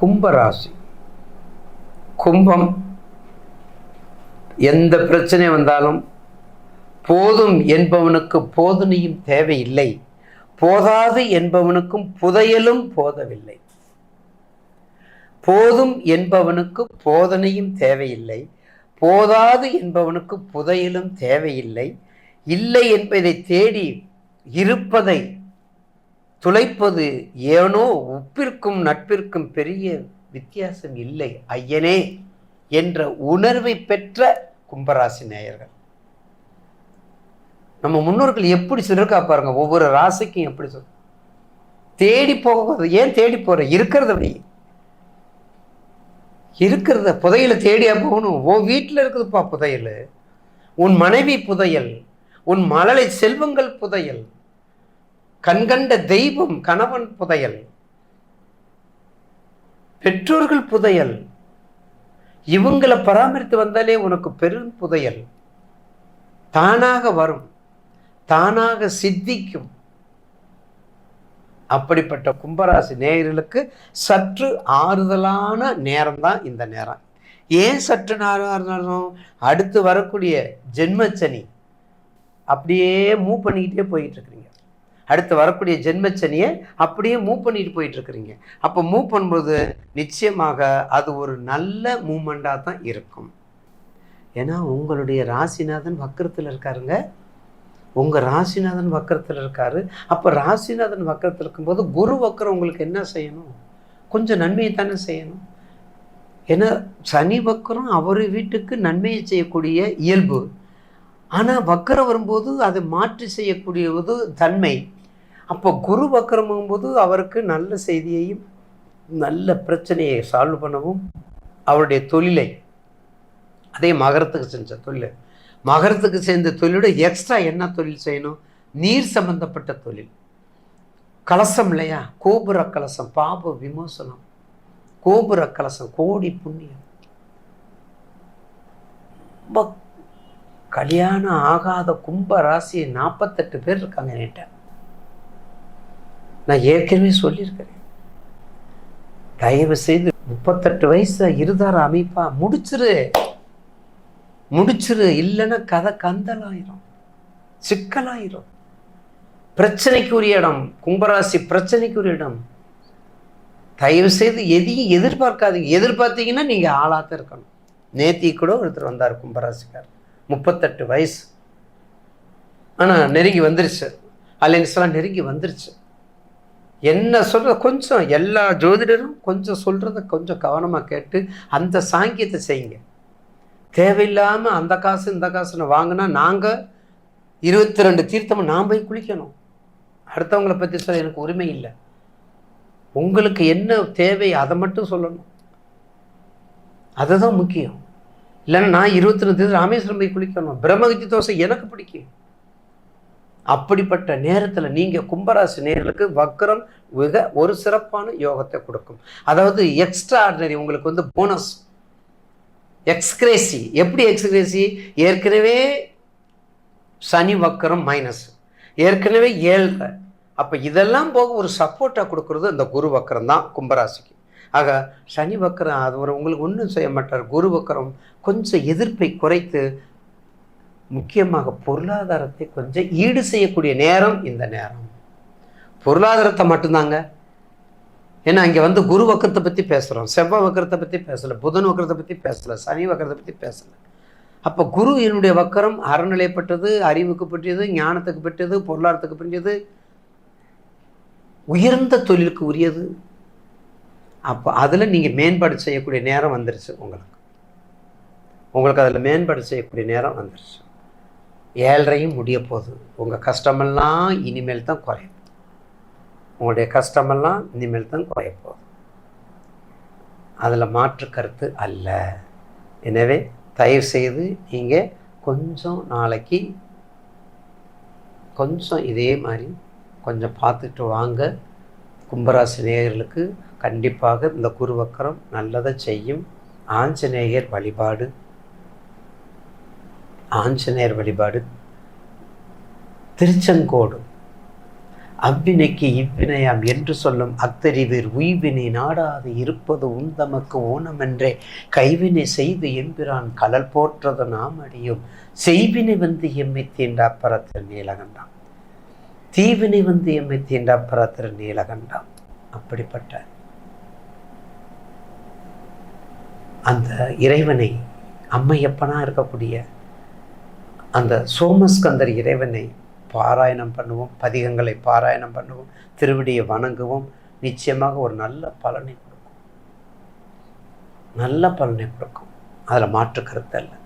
கும்பராசி. கும்பம் எந்த பிரச்சனை வந்தாலும் போதும் என்பவனுக்கு போதனையும் தேவையில்லை. போதாது என்பவனுக்கும் புதையலும் போதவில்லை. போதும் என்பவனுக்கு போதனையும் தேவையில்லை. போதாது என்பவனுக்கு புதையலும் தேவையில்லை. இல்லை என்பதை தேடி இருப்பதை துளைப்பது ஏனோ உப்பிற்கும் நட்பிற்கும் பெரிய வித்தியாசம் இல்லை. ஐயனே! என்ற உணர்வை பெற்ற கும்பராசி நேயர்கள். நம்ம முன்னோர்கள் எப்படி சொல்லிருக்கா பாருங்க. ஒவ்வொரு ராசிக்கும் எப்படி சொல். தேடி போகிறது ஏன் தேடி போற? இருக்கிறத வை. இருக்கிறத புதையில தேடியா போகணும். உன் வீட்டில் இருக்குதுப்பா புதையல். உன் மனைவி புதையல். உன் மழலை செல்வங்கள் புதையல். கண்கண்ட தெய்வம் கணவன் புதையல் பெற்றோர்கள் புதையல் இவங்களை பராமரித்து வந்தாலே உனக்கு பெரும் புதையல். தானாக வரும் தானாக சித்திக்கும். அப்படிப்பட்ட கும்பராசி நேயர்களுக்கு சற்று ஆறுதலான நேரம்தான் இந்த நேரம். ஏன் சற்று நேரம் அடுத்து வரக்கூடிய ஜென்மச்சனி அப்படியே மூவ் பண்ணிக்கிட்டே போயிட்டு இருக்கிறீங்க. அடுத்து வரக்கூடிய ஜென்மச்சனியை அப்படியே மூவ் பண்ணிட்டு போயிட்டு இருக்கிறீங்க அப்போ மூவ் பண்ணும்போது நிச்சயமாக அது ஒரு நல்ல மூமெண்ட்டாக தான் இருக்கும். ஏன்னா உங்களுடைய ராசிநாதன் வக்கரத்தில் இருக்காருங்க. உங்கள் ராசிநாதன் வக்கரத்தில் இருக்காரு. அப்போ ராசிநாதன் வக்கரத்தில் இருக்கும்போது குரு வக்கரம் உங்களுக்கு என்ன செய்யணும்? கொஞ்சம் நன்மையை தானே செய்யணும். ஏன்னா சனி வக்கரம் அவர் வீட்டுக்கு நன்மையை செய்யக்கூடிய இயல்பு. ஆனால் வக்கரம் வரும்போது அதை மாற்றி செய்யக்கூடியது தன்மை. அப்போ குரு வக்கரமாகும்போது அவருக்கு நல்ல செய்தியையும் நல்ல பிரச்சனையை சால்வ் பண்ணவும் அவருடைய தொழிலை அதே மகரத்துக்கு செஞ்ச தொழில் மகரத்துக்கு சேர்ந்த தொழிலோட எக்ஸ்ட்ரா என்ன தொழில் செய்யணும்? நீர் சம்பந்தப்பட்ட தொழில். கலசம் இல்லையா? கோபுர கலசம் பாப விமோசனம். கோபுர கலசம் கோடி புண்ணியம். ரொம்ப கல்யாணம் ஆகாத கும்ப ராசி நாற்பத்தெட்டு பேர் இருக்காங்க என்கிட்ட. நான் ஏற்கனவே சொல்லியிருக்கிறேன். தயவு செய்து முப்பத்தெட்டு வயசு இருதார அமைப்பா முடிச்சிரு. முடிச்சிரு இல்லைன்னா கதை கந்தலாயிரும். சிக்கலாயிரும். பிரச்சனைக்குரிய இடம் கும்பராசி பிரச்சனைக்குரிய இடம். தயவு செய்து எதையும் எதிர்பார்க்காதீங்க. எதிர்பார்த்தீங்கன்னா நீங்கள் ஆளாக இருக்கணும். நேத்தி கூட ஒருத்தர் வந்தார் கும்பராசிக்கார். முப்பத்தெட்டு வயசு. ஆனால் நெருங்கி வந்துருச்சு. அலைன்ஸ்லாம் நெருங்கி வந்துருச்சு. என்ன சொல்கிற கொஞ்சம் எல்லா ஜோதிடரும் கொஞ்சம் சொல்கிறத கொஞ்சம் கவனமாக கேட்டு அந்த சாங்கியத்தை செய்யுங்க. தேவையில்லாமல் அந்த காசு இந்த காசுன்னு வாங்கினா நாங்கள் இருபத்தி ரெண்டு தீர்த்தமும் நான் போய் குளிக்கணும். அடுத்தவங்களை பற்றி சொல்ல எனக்கு உரிமை இல்லை. உங்களுக்கு என்ன தேவை அதை மட்டும் சொல்லணும். அதுதான் முக்கியம். இல்லைன்னா நான் இருபத்தி ரெண்டு தீர்த்தம் ராமேஸ்வரம் போய் குளிக்கணும். பிரம்மகத்தி தோசை எனக்கு பிடிக்கும். அப்படிப்பட்ட நேரத்தில் நீங்கள் கும்பராசி நேர்களுக்கு வக்கரம் மிக ஒரு சிறப்பான யோகத்தை கொடுக்கும். அதாவது எக்ஸ்ட்ரா ஆர்டினரி உங்களுக்கு வந்து போனஸ் எக்ஸ்கிரேசி எப்படி எக்ஸ்கிரேசி ஏற்கனவே சனி வக்கரம் மைனஸ் ஏற்கனவே ஏழரை. அப்போ இதெல்லாம் போக ஒரு சப்போர்ட்டாக கொடுக்குறது அந்த குரு வக்கரம் தான் கும்பராசிக்கு. ஆக சனி வக்கரம் அது ஒரு உங்களுக்கு ஒன்றும் செய்ய மாட்டார். குரு வக்கரம் கொஞ்சம் எதிர்ப்பை குறைத்து முக்கியமாக பொருளாதாரத்தை கொஞ்சம் ஈடு செய்யக்கூடிய நேரம் இந்த நேரம். பொருளாதாரத்தை மட்டும்தாங்க. ஏன்னா இங்கே வந்து குரு வக்கரத்தை பற்றி பேசுகிறோம் செவ்வாய் வக்கரத்தை பற்றி பேசலை புதன் வக்கரத்தை பற்றி பேசலை சனி வக்கரத்தை பற்றி பேசலை. அப்போ குரு என்னுடைய வக்கரம் அறநிலைப்பட்டது அறிவுக்கு பற்றியது ஞானத்துக்கு பற்றியது பொருளாதாரத்துக்கு பற்றியது உயர்ந்த தொழிலுக்கு உரியது. அப்போ அதில் நீங்கள் மேம்பாடு செய்யக்கூடிய நேரம் வந்துருச்சு உங்களுக்கு. உங்களுக்கு அதில் மேம்பாடு செய்யக்கூடிய நேரம் வந்துருச்சு. ஏழரையும் முடிய போகுது. உங்கள் கஷ்டமெல்லாம் இனிமேல் தான் குறையும். உங்களுடைய கஷ்டமெல்லாம் இனிமேல் தான் குறைய போகுது. அதில் மாற்று கருத்து அல்ல. எனவே தயவு செய்து நீங்கள் கொஞ்சம் நாளைக்கு கொஞ்சம் இதே மாதிரி கொஞ்சம் பார்த்துட்டு வாங்க. கும்பராசி நேயர்களுக்கு கண்டிப்பாக இந்த குருவக்கரம் நல்லதை செய்யும். ஆஞ்சநேயர் வழிபாடு ஆஞ்சநேயர் வழிபாடு திருச்செங்கோடு அவ்வினைக்கு இவ்வினையாம் என்று சொல்லும் அத்தறிவீர் உய்வினை நாடாது இருப்பது உந்தமக்கு ஊனமென்றே கைவினை செய்து எம்பிரான் கலல் போற்றது நாம் அடியும். செய்வினை வந்து எம்மை தீண்டா பரத்திர நீலகண்டாம். தீவினை வந்து எம்மை தீண்டா பரத்திர நீலகண்டாம். அப்படிப்பட்ட அந்த இறைவனை அம்மையப்பனாக இருக்கக்கூடிய அந்த சோமஸ்கந்தர் இறைவனை பாராயணம் பண்ணுவோம் பதிகங்களை பாராயணம் பண்ணுவோம் திருவடியை வணங்குவோம். நிச்சயமாக ஒரு நல்ல பலனை கொடுக்கும். நல்ல பலனை கொடுக்கும். அதில் மாற்று கருத்து அல்ல.